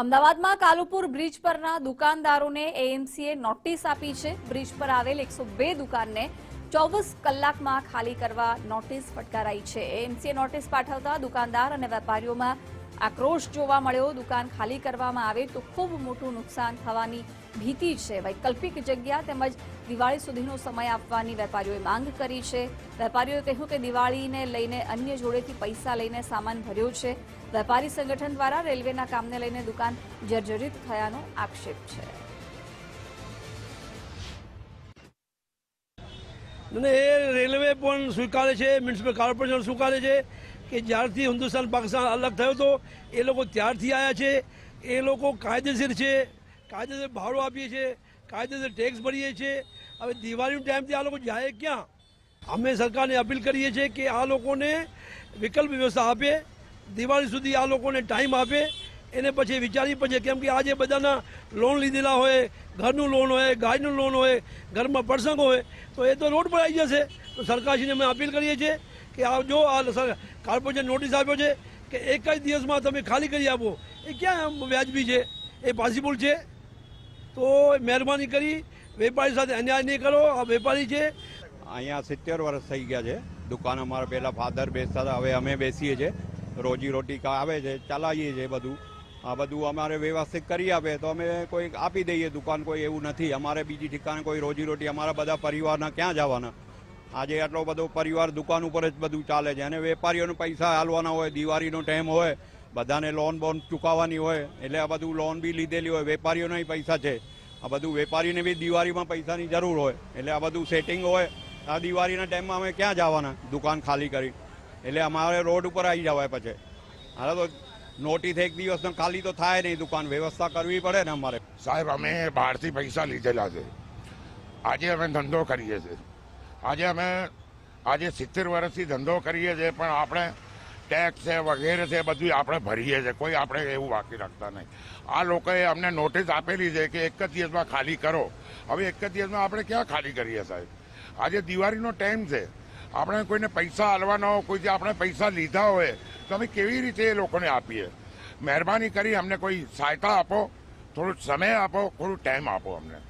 અમદાવાદમાં કાલુપુર બ્રિજ પરના દુકાનદારોને એએમસીએ નોટિસ આપી છે. બ્રિજ પર આવેલ એકસો બે દુકાનને ચોવીસ કલાકમાં ખાલી કરવા નોટિસ ફટકારાઈ છે. એએમસીએ નોટિસ પાઠવતા દુકાનદાર અને વેપારીઓમાં આક્રોશ જોવા મળ્યો, દુકાન ખાલી કરવામાં આવે તો ખૂબ મોટું નુકસાન થવાની ભીતિ છે. વૈકલ્પિક જગ્યા તેમજ દિવાળી સુધીનો સમય આપવાની વેપારીઓએ માંગ કરી છે. વેપારીઓએ કહ્યું કે દિવાળીને લઈને અન્ય જોડેથી પૈસા લઈને સામાન ભર્યો છે. વેપારી સંગઠન દ્વારા રેલવેના કામને લઈને દુકાન જર્જરિત થયાનો આક્ષેપ છે. અને રેલવે પણ સ્વીકારે છે, મ્યુનિસિપલ કોર્પોરેશન સ્વીકારે છે. કે જ્યારથી હિન્દુસ્તાન, પાકિસ્તાન અલગ થયો હતો એ લોકો ત્યારથી આવ્યા છે. એ લોકો કાયદેસર છે. કાયદેસર ભાડું આપીએ છીએ. કાયદેસર ટેક્સ ભરીએ છીએ. હવે દિવાળીનો ટાઈમથી આ લોકો જાય ક્યાં? અમે સરકારને અપીલ કરીએ છીએ કે આ લોકોને વિકલ્પ વ્યવસ્થા આપે. દિવાળી સુધી આ લોકોને ટાઈમ આપે. એને પછી વિચારી પછી કેમ કે આજે બધાના લોન લીધેલા હોય, ઘરનું લોન હોય, ગાયનું લોન હોય, ઘરમાં પ્રસંગ હોય, તો એ તો રોડ પર આવી જશે. તો સરકારશ્રીને અમે અપીલ કરીએ છીએ કે આ જો આ કોર્પોરેશન નોટિસ આપ્યો છે કે એક જ દિવસમાં તમે ખાલી કરી આપો. એ ક્યાં વ્યાજબી છે? એ પોસિબલ છે? તો મહેરબાની કરી વેપારી સાથે અન્યાય નહીં કરો. આ વેપારી છે. અહીંયા સિત્તેર વર્ષ થઈ ગયા છે. દુકાન અમારા પહેલાં ફાધર બેસતા હતા. હવે અમે બેસીએ છીએ. રોજી રોટી આવે છે, ચલાવીએ છીએ બધું. આ બધું અમારે વ્યવસ્થિત કરી આપે તો અમે કોઈ આપી દઈએ. દુકાન કોઈ એવું નથી. અમારે બીજી ઠીકાને કોઈ રોજી રોટી, અમારા બધા પરિવારના ક્યાં જવાના? આજે આટલો બધો પરિવાર દુકાન ઉપર જ બધું ચાલે છે. અને વેપારીઓને પૈસા હાલવાના હોય, દિવાળીનો ટાઈમ હોય, બધાને લોન બોન ચૂકવવાની હોય, એટલે આ બધું લોન બી લીધેલી હોય, વેપારીઓના પૈસા છે. આ બધું વેપારીને બી દિવાળીમાં પૈસાની જરૂર હોય, એટલે આ બધું સેટિંગ હોય, આ દિવાળીના ટાઈમમાં અમે ક્યાં જવાના? દુકાન ખાલી કરી. એટલે અમારે રોડ ઉપર આવી જવાય પછી. હાલ તો નોટિસ એક દિવસનો ખાલી તો થાય નહીં દુકાન, વ્યવસ્થા કરવી પડે ને અમારે. સાહેબ, અમે બહારથી પૈસા લીધેલા છે. આજે અમે ધંધો કરીએ છીએ. આજે અમે આજે સિત્તેર વર્ષથી ધંધો કરીએ છીએ, પણ આપણે ટેક્સ છે, વગેરે છે બધું આપણે ભરીએ છીએ. કોઈ આપણે એવું બાકી રાખતા નહીં. આ લોકોએ અમને નોટિસ આપેલી છે કે એક જ દિવસમાં ખાલી કરો. હવે એક જ દિવસમાં આપણે ક્યાં ખાલી કરીએ સાહેબ? આજે દિવાળીનો ટાઈમ છે. આપણે કોઈને પૈસા હાલવાના હોય કોઈથી આપણે પૈસા લીધા હોય, તો અમે કેવી રીતે એ લોકોને આપીએ? મહેરબાની કરી અમને કોઈ સહાયતા આપો થોડું સમય આપો, થોડું ટાઈમ આપો અમને.